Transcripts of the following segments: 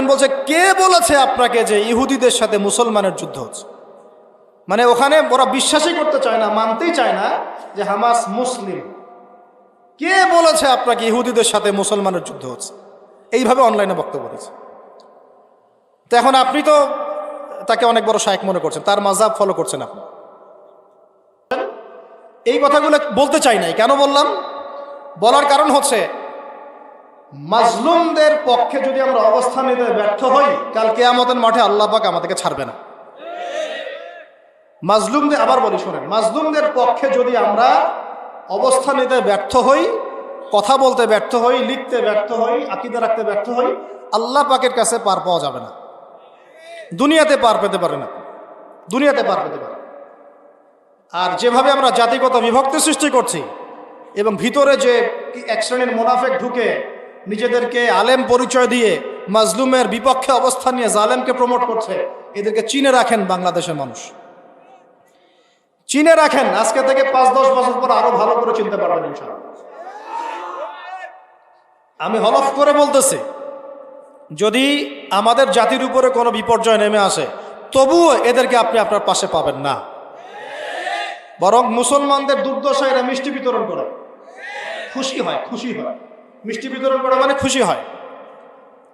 একজন বলছে, কে বলেছে আপনাকে যে ইহুদিদের সাথে মুসলমানের যুদ্ধ হচ্ছে? মানে ওখানে ওরা বিশ্বাসই করতে চায় না, মানতেই চায় না যে হামাস মুসলিম। কে বলেছে আপনাকে ইহুদিদের সাথে মুসলমানের যুদ্ধ হচ্ছে? এইভাবে অনলাইনে বক্তব্য দিয়েছে তো এখন আপনি তো তাকে অনেক বড় শায়েক মনে করছেন, তার মাজাব ফলো করছেন আপনি। এই কথাগুলো বলতে চাই নাই, কেন বললাম? বলার কারণ হচ্ছে মাজলুমদের পক্ষে যদি আমরা অবস্থান নিতে ব্যর্থ হই, কাল কেয়ামতের মাঠে আল্লাহ পাক আমাদেরকে ছাড়বে না। মাজলুমদের, আবার বলি, শোনেন, মাজলুমদের পক্ষে যদি আমরা অবস্থান নিতে ব্যর্থ হই, কথা বলতে ব্যর্থ হই, লিখতে ব্যর্থ হই, আকিদা রাখতে ব্যর্থ হই, আল্লাহ পাকের কাছে পার পাওয়া যাবে না। দুনিয়াতে পার পেতে পারে না। দুনিয়াতে পার পেতে পারে আর যেভাবে আমরা জাতিগত বিভক্তি সৃষ্টি করছি, এবং ভিতরে যে এক শ্রেণির মোনাফেক ঢুকে নিজেদেরকে আলেম পরিচয় দিয়ে মাজলুমের বিপক্ষে অবস্থান নিয়ে জালেমকে প্রমোট করছে, এদেরকে চিনে রাখেন বাংলাদেশের মানুষ। চিনে রাখেন, আজকে থেকে পাঁচ, দশ বছর পর আরও ভালো করে চিনতে পারবেন আমি হলফ করে বলতেছি, যদি আমাদের জাতির উপরে কোনো বিপর্যয় নেমে আসে, তবুও এদেরকে আপনি আপনার পাশে পাবেন না। বরং মুসলমানদের দুর্দশা এরা মিষ্টি বিতরণ করে। খুশি হয় খুশি হয়। মিষ্টি বিতরণ করে মানে খুশি হয়।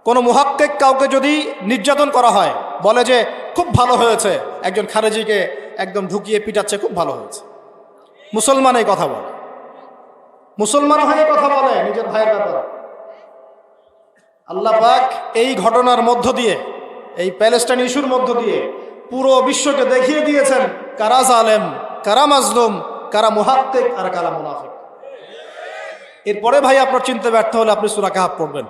কোনো মুহাক্কেক কাউকে যদি নির্যাতন করা হয়, বলে যে খুব ভালো হয়েছে, একজন খারেজিকে একদম ঢুকিয়ে পিটাচ্ছে, খুব ভালো হয়েছে। মুসলমান এই কথা বলে। মুসলমান হয়ে কথা বলে নিজের ভাইয়ের ব্যাপারে। আল্লাহ পাক এই ঘটনার মধ্য দিয়ে, এই প্যালেস্টাইন ইস্যুর মধ্য দিয়ে পুরো বিশ্বকে দেখিয়ে দিয়েছেন, কারা জালেম, কারা মাজলুম, কারা মুহাক্কিক আর কারা মুনাফিক। এরপরে ভাই আপনার চিন্তা ব্যর্থ হলে আপনি সুরা কাহাব পড়বেন।